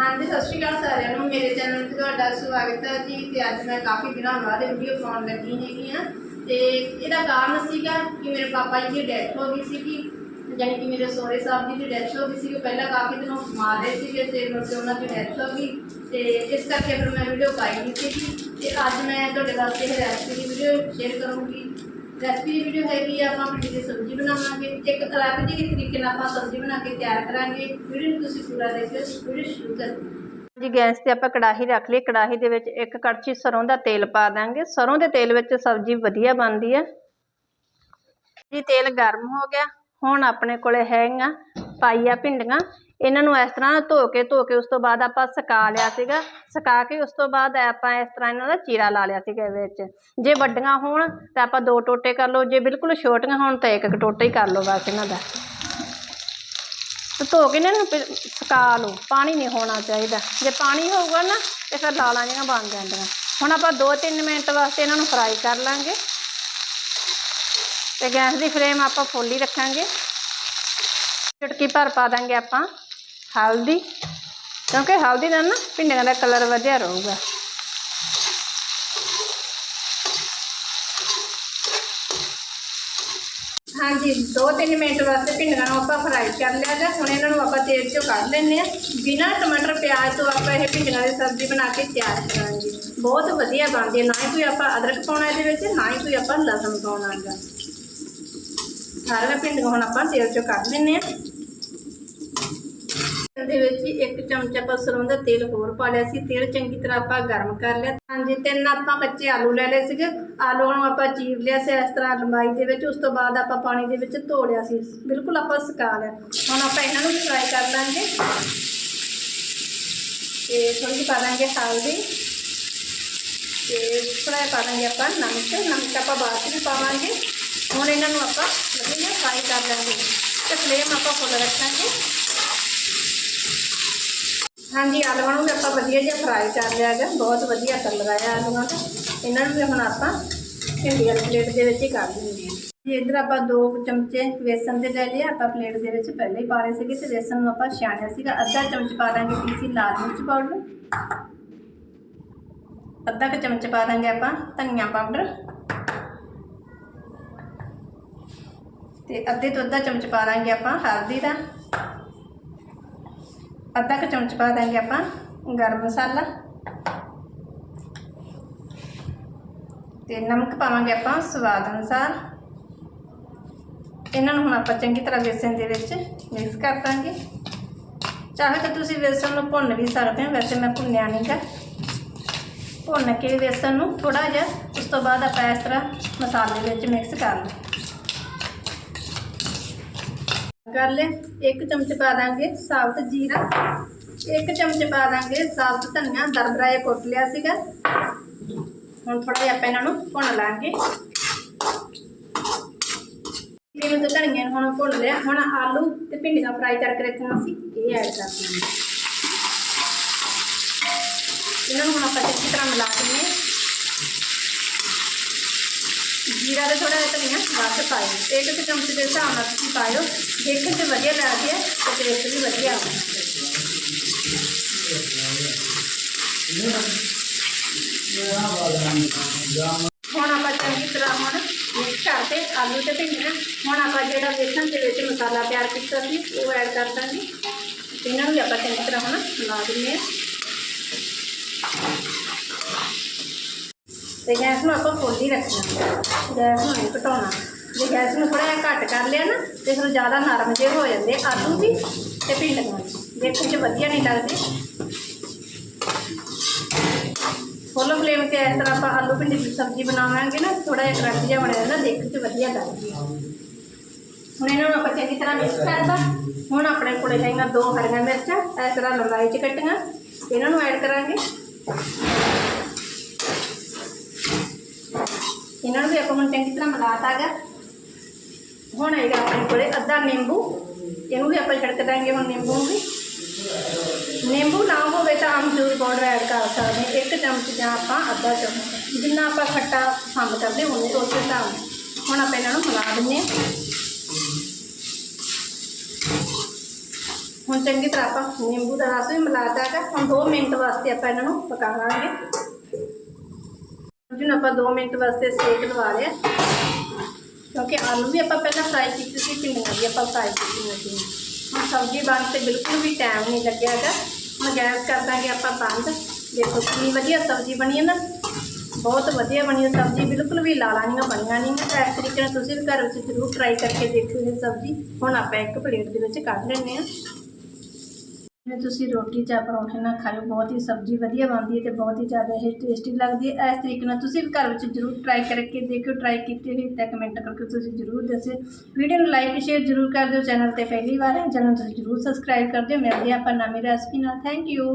ਹਾਂਜੀ, ਸਤਿ ਸ਼੍ਰੀ ਅਕਾਲ ਸਾਰਿਆਂ ਨੂੰ। ਮੇਰੇ ਚੈਨਲ ਤੇ ਤੁਹਾਡਾ ਸਵਾਗਤ ਹੈ ਜੀ ਤੇ ਅੱਜ ਮੈਂ ਕਾਫੀ ਦਿਨਾਂ ਬਾਅਦ ਵੀਡੀਓ ਪਾਉਣ ਲੱਗੀ ਹੈਗੀ ਆ ਤੇ ਇਹਦਾ ਕਾਰਨ ਸੀਗਾ ਕਿ ਮੇਰੇ ਪਾਪਾ ਜੀ ਦੀ ਡੈਥ ਹੋ ਗਈ ਸੀਗੀ, ਯਾਨੀ ਕਿ ਮੇਰੇ ਸਹੁਰੇ ਸਾਹਿਬ ਜੀ ਦੀ ਡੈਥ ਹੋ ਗਈ ਸੀ ਉਹ ਪਹਿਲਾਂ ਕਾਫੀ ਦਿਨ ਉਹ ਬਿਮਾਰ ਰਹੇ ਸੀਗੇ ਤੇ ਮੁੜ ਉਹਨਾਂ ਦੀ ਡੈਥ ਹੋ ਗਈ। ਤੇ ਇਸ ਕਰਕੇ ਫਿਰ ਮੈਂ ਵੀਡੀਓ ਪਾਈ ਨਹੀਂ ਸੀਗੀ। ਤੇ ਅੱਜ ਮੈਂ ਤੁਹਾਡੇ ਵਾਸਤੇ ਇਹ ਰੈਸਪੀ ਦੀ ਵੀਡੀਓ ਸ਼ੇਅਰ ਕਰੂੰਗੀ। ਰੈਸਪੀ ਦੀ ਵੀਡੀਓ ਹੈਗੀ ਆ, ਆਪਾਂ ਭਿੰਡੀ ਦੀ ਸਬਜ਼ੀ ਬਣਾਵਾਂਗੇ। ਇੱਕ ਅਲੱਗ ਜਿਹੇ ਤਰੀਕੇ ਨਾਲ ਆਪਾਂ ਸਬਜ਼ੀ ਬਣਾ ਕੇ ਤਿਆਰ ਕਰਾਂਗੇ ਵੀਡੀਓ ਨੂੰ ਤੁਸੀਂ ਪੂਰਾ ਦੇਖਿਓ ਵੀਡੀਓ ਸ਼ੁਰੂ ਕਰੋ। ਜੀ ਗੈਸ ਤੇ ਆਪਾਂ ਕੜਾਹੀ ਰੱਖ ਲਈ। ਕੜਾਹੀ ਦੇ ਵਿੱਚ ਇੱਕ ਕੜਛੀ ਸਰੋਂ ਦਾ ਤੇਲ ਪਾ ਦਾਂਗੇ। ਸਰੋਂ ਦੇ ਤੇਲ ਵਿੱਚ ਸਬਜ਼ੀ ਵਧੀਆ ਬਣਦੀ ਹੈ ਜੀ, ਤੇਲ ਗਰਮ ਹੋ ਗਿਆ। ਹੁਣ ਆਪਣੇ ਕੋਲੇ ਹੈਗੀਆਂ ਪਾਈਆ ਭਿੰਡੀਆਂ। ਇਹਨਾਂ ਨੂੰ ਇਸ ਤਰ੍ਹਾਂ ਧੋ ਕੇ ਧੋ ਕੇ ਉਸ ਤੋਂ ਬਾਅਦ ਆਪਾਂ ਸੁਕਾ ਲਿਆ ਸੀਗਾ। ਸੁਕਾ ਕੇ ਉਸ ਤੋਂ ਬਾਅਦ ਆਪਾਂ ਇਸ ਤਰ੍ਹਾਂ ਇਹਨਾਂ ਦਾ ਚੀਰਾ ਲਾ ਲਿਆ ਸੀਗਾ ਇਹਦੇ ਵਿੱਚ। ਜੇ ਵੱਡੀਆਂ ਹੋਣ ਤਾਂ ਆਪਾਂ ਦੋ ਟੋਟੇ ਕਰ ਲਓ, ਜੇ ਬਿਲਕੁਲ ਛੋਟੀਆਂ ਹੋਣ ਤਾਂ ਇੱਕ ਇੱਕ ਟੋਟਾ ਹੀ ਕਰ ਲਓ ਬਸ ਇਹਨਾਂ ਦਾ। ਤੇ ਧੋ ਕੇ ਨਾ ਇਹਨੂੰ ਸੁਕਾ ਲਓ, ਪਾਣੀ ਨਹੀਂ ਹੋਣਾ ਚਾਹੀਦਾ। ਜੇ ਪਾਣੀ ਹੋਊਗਾ ਨਾ ਤੇ ਫਿਰ ਲਾਲਾਂ ਜਿਹੀਆਂ ਬਣ ਜਾਂਦੀਆਂ। ਹੁਣ ਆਪਾਂ 2-3 ਮਿੰਟ ਵਾਸਤੇ ਇਹਨਾਂ ਨੂੰ ਫਰਾਈ ਕਰ ਲਾਂਗੇ। ਤੇ ਗੈਸ ਦੀ ਫਲੇਮ ਆਪਾਂ ਫੁੱਲ ਹੀ ਰੱਖਾਂਗੇ। ਚੁਟਕੀ ਭਰ ਪਾ ਦਾਂਗੇ ਆਪਾਂ। ਹਲਦੀ? ਕਿਉਂਕਿ ਹਲਦੀ ਨਾਲ ਨਾ ਭਿੰਡੀਆਂ ਦਾ ਕਲਰ ਵਧੀਆ ਰਹੂਗਾ। ਹਾਂਜੀ 2-3 ਮਿੰਟ ਵਾਸਤੇ ਭਿੰਡੀਆਂ ਨੂੰ ਆਪਾਂ ਫਰਾਈ ਕਰ ਲਿਆ ਜਾਂ ਹੁਣ ਇਹਨਾਂ ਨੂੰ ਆਪਾਂ ਤੇਲ ਚੋਂ ਕੱਢ ਲੈਂਦੇ ਆ ਬਿਨਾਂ ਟਮਾਟਰ, ਪਿਆਜ਼ ਤੋਂ ਆਪਾਂ ਇਹ ਭਿੰਡੀਆਂ ਦੀ ਸਬਜ਼ੀ ਬਣਾ ਕੇ ਤਿਆਰ ਕਰਾਂਗੇ। ਬਹੁਤ ਵਧੀਆ ਬਣਦੀ ਹੈ ਨਾ ਹੀ ਕੋਈ ਆਪਾਂ ਅਦਰਕ ਪਾਉਣਾ ਇਹਦੇ ਵਿੱਚ, ਨਾ ਹੀ ਕੋਈ ਆਪਾਂ ਲਸਣ ਪਾਉਣਾ ਹੈਗਾ। ਸਾਰੀਆਂ ਭਿੰਡੀਆਂ ਹੁਣ ਆਪਾਂ ਤੇਲ ਚੋਂ ਕੱਢ ਲੈਂਦੇ ਆ ਦੇ ਵਿੱਚ ਹੀ ਇੱਕ ਚਮਚਾ ਆਪਾਂ ਸਰੋਂ ਦਾ ਤੇਲ ਹੋਰ ਪਾ ਲਿਆ ਸੀ। ਤੇਲ ਚੰਗੀ ਤਰ੍ਹਾਂ ਆਪਾਂ ਗਰਮ ਕਰ ਲਿਆ। ਹਾਂਜੀ, ਤਿੰਨ ਆਪਾਂ ਕੱਚੇ ਆਲੂ ਲੈ ਲਏ ਸੀਗੇ। ਆਲੂ ਨੂੰ ਆਪਾਂ ਚੀਰ ਲਿਆ ਸੀ ਇਸ ਤਰ੍ਹਾਂ ਲੰਬਾਈ ਦੇ ਵਿੱਚ। ਉਸ ਤੋਂ ਬਾਅਦ ਆਪਾਂ ਪਾਣੀ ਦੇ ਵਿੱਚ ਧੋ ਲਿਆ ਸੀ। ਬਿਲਕੁਲ ਆਪਾਂ ਸੁਕਾ ਲਿਆ। ਹੁਣ ਆਪਾਂ ਇਹਨਾਂ ਨੂੰ ਫਰਾਈ ਕਰ ਲਾਂਗੇ। ਤੇ ਥੋੜੀ ਜਿਹੀ ਪਾ ਲਾਂਗੇ ਹਲਦੀ। ਤੇ ਥੋੜਾ ਪਾ ਲਾਂਗੇ ਆਪਾਂ ਨਮਕ। ਨਮਕ ਆਪਾਂ ਬਾਅਦ 'ਚ ਵੀ ਪਾਵਾਂਗੇ। ਹੁਣ ਇਹਨਾਂ ਨੂੰ ਆਪਾਂ ਵਧੀਆ ਫਰਾਈ ਕਰ ਲਾਂਗੇ। ਤੇ ਫਲੇਮ ਆਪਾਂ ਫੁੱਲ ਰੱਖਾਂਗੇ। ਹਾਂਜੀ, ਆਲੂਆਂ ਨੂੰ ਵੀ ਆਪਾਂ ਵਧੀਆ ਜਿਹਾ ਫਰਾਈ ਕਰ ਲਿਆ ਹੈਗਾ। ਬਹੁਤ ਵਧੀਆ ਕਰ ਆਇਆ ਆਲੂਆਂ ਦਾ। ਇਹਨਾਂ ਨੂੰ ਵੀ ਹੁਣ ਆਪਾਂ ਭਿੰਡੀਆਂ ਦੀ ਪਲੇਟ ਦੇ ਵਿੱਚ ਹੀ ਕਰ ਦਿੰਦੇ ਹਾਂ। ਜੀ, ਇੱਧਰ ਆਪਾਂ ਦੋ ਚਮਚੇ ਵੇਸਣ ਦੇ ਲੈ ਲਏ। ਆਪਾਂ ਪਲੇਟ ਦੇ ਵਿੱਚ ਪਹਿਲੇ ਹੀ ਪਾ ਲਏ ਸੀਗੇ ਤੇ ਵੇਸਣ ਨੂੰ ਆਪਾਂ ਛਾਣਿਆ ਸੀਗਾ। ਅੱਧਾ ਚਮਚ ਪਾ ਦਾਂਗੇ ਪੀਸੀ ਲਾਲ ਮਿਰਚ ਪਾਊਡਰ ਅੱਧਾ ਕੁ ਚਮਚ ਪਾ ਦਾਂਗੇ ਆਪਾਂ ਧਨੀਆ ਪਾਊਡਰ ਤੇ ਅੱਧੇ ਤੋਂ ਅੱਧਾ ਚਮਚ ਪਾ ਦਾਂਗੇ ਆਪਾਂ ਹਲਦੀ ਦਾ। ਅੱਧਾ ਕੁ ਚਮਚ ਪਾ ਦਾਂਗੇ ਆਪਾਂ ਗਰਮ ਮਸਾਲਾ। ਤੇ ਨਮਕ ਪਾਵਾਂਗੇ ਆਪਾਂ ਸਵਾਦ ਅਨੁਸਾਰ। ਇਹਨਾਂ ਨੂੰ ਹੁਣ ਆਪਾਂ ਚੰਗੀ ਤਰ੍ਹਾਂ ਵੇਸਣ ਦੇ ਵਿੱਚ ਮਿਕਸ ਕਰ ਦਾਂਗੇ। ਚਾਹੇ ਤਾਂ ਤੁਸੀਂ ਵੇਸਣ ਨੂੰ ਭੁੰਨ ਵੀ ਸਕਦੇ ਹੋ, ਵੈਸੇ ਮੈਂ ਭੁੰਨਿਆ ਨਹੀਂਗਾ ਭੁੰਨ ਕੇ ਵੇਸਣ ਨੂੰ ਥੋੜਾ ਜਿਹਾ, ਉਸ ਤੋਂ ਬਾਅਦ ਆਪਾਂ ਇਸ ਤਰ੍ਹਾਂ ਮਸਾਲੇ ਵਿੱਚ ਮਿਕਸ ਕਰ ਲਵਾਂਗੇ ਕਰ ਲੈ। ਇੱਕ ਚਮਚ ਪਾ ਦਾਂਗੇ ਸਾਬਤ ਜੀਰਾ। ਇੱਕ ਚਮਚ ਪਾ ਦਾਂਗੇ ਸਾਬਤ ਧਨੀਆ। ਦਰਦਰਾਇਆ ਕੁੱਟ ਲਿਆ ਸੀਗਾ। ਹੁਣ ਥੋੜਾ ਜਿਹਾ ਆਪਾਂ ਇਹਨਾਂ ਨੂੰ ਭੁੰਨ ਲਾਂਗੇ। ਕਿਵੇਂ ਤਾਂ ਧਨੀਆ ਨੂੰ ਹੁਣ ਭੁੰਨ ਲਿਆ। ਹੁਣ ਆਲੂ ਤੇ ਭਿੰਡੀਆਂ ਫਰਾਈ ਕਰਕੇ ਰੱਖਣਾ ਸੀ। ਇਹ ਐਡ ਕਰ ਦਾਂਗੇ ਇਹਨਾਂ ਨੂੰ ਹੁਣ ਆਪਾਂ ਚੰਗੀ ਤਰ੍ਹਾਂ ਮਿਲਾ ਦਿੰਦੇ ਜੀਰਾ ਦੇ ਥੋੜਾ ਜਿਹਾ ਧਨੀਆ ਵੱਧ ਪਾਇਓ। ਇੱਕ ਕੁ ਚਮਚ ਦੇ ਹਿਸਾਬ ਨਾਲ ਤੁਸੀਂ ਪਾਇਓ। ਦੇਖਣ 'ਚ ਵਧੀਆ ਲੱਗਦੀ ਹੈ ਤੇ ਟੇਸਟ ਵੀ ਵਧੀਆ ਆਉਂਦਾ ਹੁਣ ਆਪਾਂ ਚੰਗੀ ਤਰ੍ਹਾਂ ਹੁਣ ਮਿਕਸ ਕਰਦੇ ਆਲੂ ਤੇ ਭਿੰਡੀਆਂ ਹੁਣ ਆਪਾਂ ਜਿਹੜਾ ਵੇਸਣ ਦੇ ਵਿੱਚ ਮਸਾਲਾ ਤਿਆਰ ਕੀਤਾ ਸੀ, ਉਹ ਐਡ ਕਰ ਦਾਂਗੇ। ਇਹਨਾਂ ਨੂੰ ਵੀ ਆਪਾਂ ਚੰਗੀ ਤਰ੍ਹਾਂ ਹੁਣ ਲਾ ਦਿੰਦੇ ਹਾਂ। ਤੇ ਗੈਸ ਨੂੰ ਆਪਾਂ ਫੁੱਲ ਹੀ ਰੱਖਣਾ। ਗੈਸ ਨੂੰ ਨਹੀਂ ਘਟਾਉਣਾ। ਜੇ ਗੈਸ ਨੂੰ ਥੋੜਾ ਜਿਹਾ ਘੱਟ ਕਰ ਲਿਆ ਨਾ, ਤੇ ਫਿਰ ਜ਼ਿਆਦਾ ਨਰਮ ਜਿਹੇ ਹੋ ਜਾਂਦੇ ਆਲੂ ਵੀ ਤੇ ਭਿੰਡੀਆਂ ਵੀ। ਦੇਖਣ 'ਚ ਵਧੀਆ ਨਹੀਂ ਲੱਗਦੇ। ਫੁੱਲ ਫਲੇਮ ਤੇ ਇਸ ਤਰ੍ਹਾਂ ਆਪਾਂ ਆਲੂ, ਭਿੰਡੀ ਦੀ ਸਬਜ਼ੀ ਬਣਾਵਾਂਗੇ ਨਾ ਥੋੜਾ ਜਿਹਾ ਕਰੰਚ ਜਿਹਾ ਬਣ ਜਾਂਦਾ, ਦੇਖਣ 'ਚ ਵਧੀਆ ਲੱਗਦੀ ਹੁਣ ਇਹਨਾਂ ਨੂੰ ਆਪਾਂ ਚੰਗੀ ਤਰ੍ਹਾਂ ਮਿਕਸ ਕਰਤਾ। ਹੁਣ ਆਪਣੇ ਕੋਲੇ ਹੈਗੀਆਂ ਦੋ ਹਰੀਆਂ ਮਿਰਚਾਂ, ਇਸ ਤਰ੍ਹਾਂ ਲੰਬਾਈ 'ਚ ਕੱਟੀਆਂ। ਇਹਨਾਂ ਨੂੰ ਐਡ ਕਰਾਂਗੇ। ਇਹਨਾਂ ਨੂੰ ਵੀ ਆਪਾਂ ਹੁਣ ਚੰਗੀ ਤਰ੍ਹਾਂ ਮਿਲਾਤਾ ਗਾ। ਹੁਣ ਹੈਗਾ ਆਪਣੇ ਕੋਲੇ ਅੱਧਾ ਨਿੰਬੂ। ਇਹਨੂੰ ਵੀ ਆਪਾਂ ਛਿੜਕ ਦਾਂਗੇ ਹੁਣ ਨਿੰਬੂ ਨੂੰ ਵੀ। ਨਿੰਬੂ ਨਾ ਹੋਵੇ ਤਾਂ ਅਮਚੂਰ ਪਾਊਡਰ ਐਡ ਕਰ ਸਕਦੇ ਇੱਕ ਚਮਚ ਜਾਂ ਆਪਾਂ ਅੱਧਾ ਚਮਚ। ਜਿੰਨਾ ਆਪਾਂ ਖੱਟਾ ਪਸੰਦ ਕਰਦੇ ਉਹਨੇ ਤੋਂ ਉਸੇ ਹਿਸਾਬ ਹੁਣ ਆਪਾਂ ਇਹਨਾਂ ਨੂੰ ਮਿਲਾ ਦਿੰਦੇ ਹਾਂ। ਹੁਣ ਚੰਗੀ ਤਰ੍ਹਾਂ ਆਪਾਂ ਨਿੰਬੂ ਦਾ ਰਸ ਵੀ ਮਿਲਾਤਾ ਹੈਗਾ ਹੁਣ 2 ਮਿੰਟ ਵਾਸਤੇ ਆਪਾਂ ਇਹਨਾਂ ਨੂੰ ਪਕਾਵਾਂਗੇ ਜਿਹਨੂੰ ਆਪਾਂ 2 ਮਿੰਟ ਵਾਸਤੇ ਸੇਕ ਲਵਾ ਲਿਆ ਕਿਉਂਕਿ ਆਲੂ ਵੀ ਆਪਾਂ ਪਹਿਲਾਂ ਫਰਾਈ ਕੀਤੇ ਸੀ ਭਿੰਡੀਆਂ ਵੀ ਆਪਾਂ ਫਰਾਈ ਕੀਤੀਆਂ ਸੀ। ਹੁਣ ਸਬਜ਼ੀ ਬਣ ਤੇ ਬਿਲਕੁਲ ਵੀ ਟਾਈਮ ਨਹੀਂ ਲੱਗਿਆ ਹੈਗਾ। ਮੈਂ ਗੈਸ ਕਰ ਦਾਂਗੇ ਆਪਾਂ ਬੰਦ। ਦੇਖੋ ਕਿੰਨੀ ਵਧੀਆ ਸਬਜ਼ੀ ਬਣੀ ਹੈ ਨਾ। ਬਹੁਤ ਵਧੀਆ ਬਣੀ ਹੈ ਸਬਜ਼ੀ। ਬਿਲਕੁਲ ਵੀ ਲਾਲਾ ਨਹੀਂ ਬਣੀਆਂ ਨਹੀਂ ਤਾਂ ਇਸ ਤਰੀਕੇ ਨਾਲ ਤੁਸੀਂ ਵੀ ਘਰ ਵਿੱਚ ਜ਼ਰੂਰ ਟਰਾਈ ਕਰਕੇ ਦੇਖਿਓ ਇਹ ਸਬਜ਼ੀ। ਹੁਣ ਆਪਾਂ ਇੱਕ ਪਲੇਟ ਦੇ ਵਿੱਚ ਕੱਢ ਲੈਂਦੇ ਹਾਂ। ਜੇ ਤੁਸੀਂ ਰੋਟੀ ਜਾਂ ਪਰੌਂਠੇ ਨਾਲ ਖਾਓ ਬਹੁਤ ਹੀ ਸਬਜ਼ੀ ਵਧੀਆ ਬਣਦੀ ਹੈ ਤੇ ਬਹੁਤ ਹੀ ਜ਼ਿਆਦਾ ਇਹ ਟੇਸਟੀ ਲੱਗਦੀ ਹੈ। ਇਸ ਤਰੀਕੇ ਨਾਲ ਤੁਸੀਂ ਵੀ ਘਰ ਵਿੱਚ ਜ਼ਰੂਰ ਟਰਾਈ ਕਰਕੇ ਦੇਖਿਓ ਟਰਾਈ ਕੀਤੀ ਹੋਈ ਤਾਂ ਕਮੈਂਟ ਕਰਕੇ ਤੁਸੀਂ ਜ਼ਰੂਰ ਦੱਸਿਓ। ਵੀਡੀਓ ਨੂੰ ਲਾਈਕ ਸ਼ੇਅਰ ਜ਼ਰੂਰ ਕਰ ਦਿਓ। ਚੈਨਲ ਤੇ ਪਹਿਲੀ ਵਾਰ ਹੈ ਚੈਨਲ ਤੁਸੀਂ ਜ਼ਰੂਰ ਸਬਸਕ੍ਰਾਈਬ ਕਰ ਦਿਓ। ਮਿਲਦੇ ਹਾਂ ਆਪਾਂ ਨਵੀਂ ਰੈਸਪੀ ਨਾਲ। Thank you